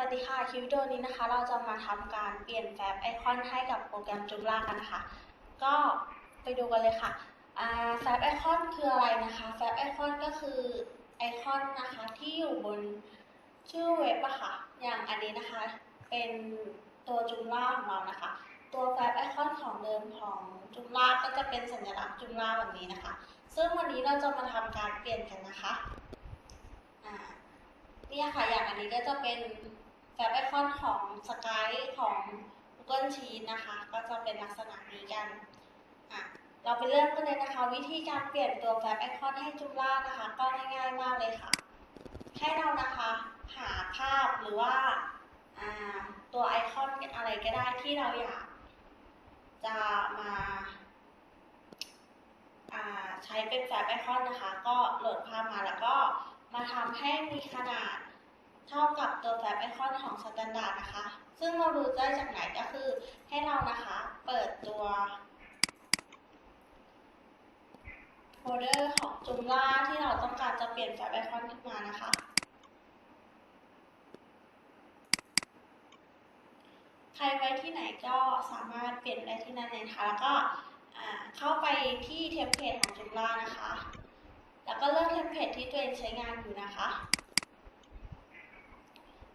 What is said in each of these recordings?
วัสดีค่ะคลิปวิดีโอนี้นะคะ เราจะมาทำการเปลี่ยนแฟ้มไอคอนให้กับโปรแกรมจุฬากันนะคะ ก็ไปดูกันเลยค่ะแฟ้มไอคอนคืออะไรนะคะแฟ้มไอคอนก็คือไอคอนนะคะที่อยู่บนชื่อเว็บอะค่ะ อย่างอันนี้นะคะ เป็นตัวจุฬาของเรานะคะ ตัวแฟ้มไอคอนของเดิมของจุฬาก็จะเป็นสัญลักษณ์จุฬาแบบนี้นะคะ ซึ่งวันนี้เราจะมาทำการเปลี่ยนกันนะคะนี่ค่ะอย่างอันนี้ก็จะเป็น แฟบไอคอนของสกายของ Google Sheet นะคะ ก็จะเป็นลักษณะนี้กันอะเราไปเริ่มกันเลยนะคะ วิธีการเปลี่ยนตัวแฟบไอคอนให้จุฬานะคะ ก็ง่ายๆมากเลยค่ะให้เรานะคะ หาภาพหรือว่าตัวไอคอนอะไรก็ได้ที่เราอยากจะมาาใช้เป็นแฟบไอคอนนะคะ ก็โหลดภาพมาแล้วก็มาทำให้มีขนาด เท่ากับตัวแฟบไอคอนของสแตนดาร์ดนะคะ ซึ่งเราดูได้จากไหนก็คือให้เรานะคะเปิดตัวโฟลเดอร์ของจุมล่าที่เราต้องการจะเปลี่ยนแฟบไอคอนขึ้นมานะคะใครไว้ที่ไหนก็สามารถเปลี่ยนได้ที่นั่นเลยนะคะแล้วก็เข้าไปที่เทมเพลตของจุล่านะคะ แล้วก็เลือกเทมเพลตที่ตัวเองใช้งานอยู่นะคะ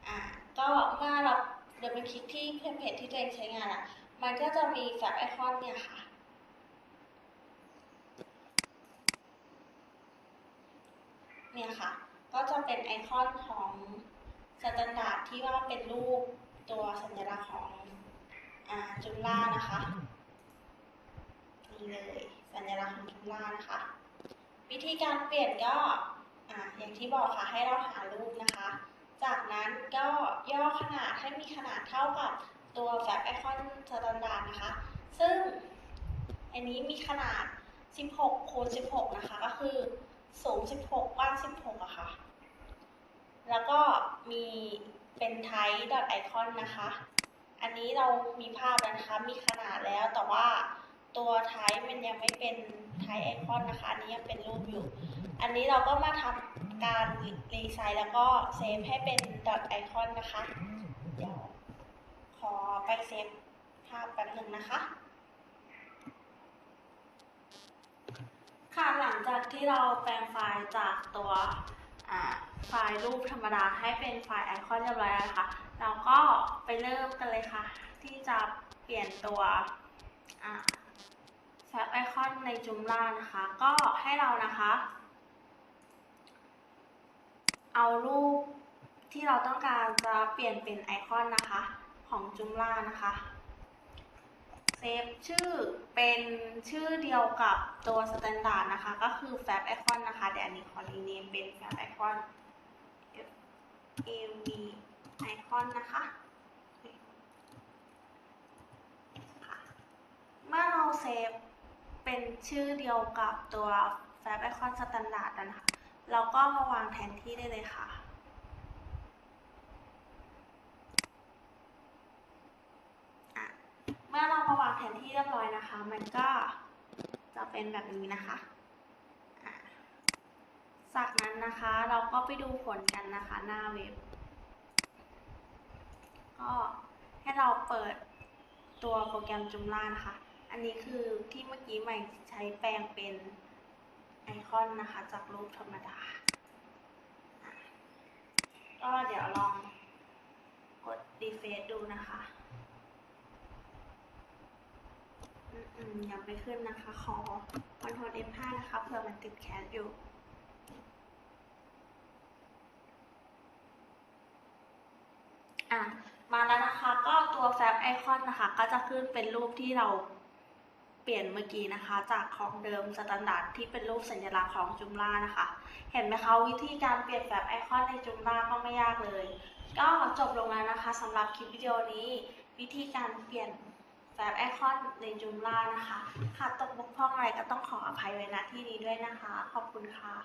อ่าก็เมื่อเราเดินไปคลิกที่เทมเพลตที่ตัวเองใช้งานอะ มันก็จะมีแฟลชไอคอนเนี่ยค่ะ เนี่ยค่ะ ก็จะเป็นไอคอนของสแตนดาร์ดที่ว่าเป็นรูปตัวสัญลักษณ์ของอจุฬานะคะนี่เลยสัญลักษณ์ของจุฬานะคะ วิธีการเปลี่ยนก็ออย่างที่บอกค่ะให้เราหารูปนะคะ จากนั้นก็ย่อขนาดให้มีขนาดเท่ากับตัวแฟลชไอคอนสแตนดาร์ดนะคะ ซึ่งอันนี้มีขนาด 16คูณ16 นะคะ ก็คือสูง 16 กว้าง 16อะค่ะ แล้วก็มีเป็นไทป์ดอทไอคอนนะคะ อันนี้เรามีภาพแล้วนะคะ มีขนาดแล้วแต่ว่า ตัวไทป์มันยังไม่เป็นไทป์ไอคอนนะคะ อันนี้ยังเป็นรูปอยู่ อันนี้เราก็มาทำการรีไซน์แล้วก็เซฟให้เป็นดอทไอคอนนะคะ เดี๋ยวขอไปเซฟภาพแป๊บหนึ่งนะคะ ค่ะหลังจากที่เราแปลงไฟล์จากตัวไฟล์รูปธรรมดาให้เป็นไฟล์ไอคอนเรียบร้อยแล้วนะคะเราก็ไปเริ่มกันเลยค่ะ ที่จะเปลี่ยนตัวอ่า แฟบไอคอนในจุมล่านะคะ ก็ให้เรานะคะ เอารูปที่เราต้องการจะเปลี่ยนเป็นไอคอนนะคะ ของจุมล่านะคะเซฟชื่อเป็นชื่อเดียวกับตัวสแตนดาร์ดนะคะ ก็คือแฟบไอคอนนะคะเดี๋ยวอันนี้ขอรีเนมเป็นแฟบไอคอน av ไอคอนนะคะค่ะเมื่อเราเซฟ เป็นชื่อเดียวกับตัวแฟบไอคอนสแตนดาร์ดนะคะเราก็มาวางแทนที่ได้เลยค่ะเมื่อเรามาวางแผนที่เรียบร้อยนะคะ มันก็จะเป็นแบบนี้นะคะอะจากนั้นนะคะเราก็ไปดูผลกันนะคะ หน้าเว็บ ก็ให้เราเปิดตัวโปรแกรมจุมล่านะคะ อันนี้คือที่เมื่อกี้ใหม่ใช้แปลงเป็นไอคอนนะคะ จากรูปธรรมดา ก็เดี๋ยวลองกดรีเฟซดูนะคะอืมยังไม่ขึ้นนะคะ ขอ Ctrl F5 นะคะเผื่อมันติดแคสอยู่อะมาแล้วนะคะ ก็ตัวแฟบไอคอนนะคะ ก็จะขึ้นเป็นรูปที่เรา ปลี่ยนเมื่อกี้นะคะ จากของเดิมสแตนดาร์ดที่เป็นรูปสัญลักษณ์ของจุมล่านะคะ เห็นไหมคะวิธีการเปลี่ยนแฟบไอคอนในจุมล่าก็ไม่ยากเลย ก็จบลงแล้วนะคะสำหรับคลิปวิดีโอนี้ วิธีการเปลี่ยนแฟบไอคอนในจุมล่านะคะขาดตกบกพร่องอะไรก็ต้องขออภัยไว้ณที่นี้ด้วยนะคะ ขอบคุณค่ะ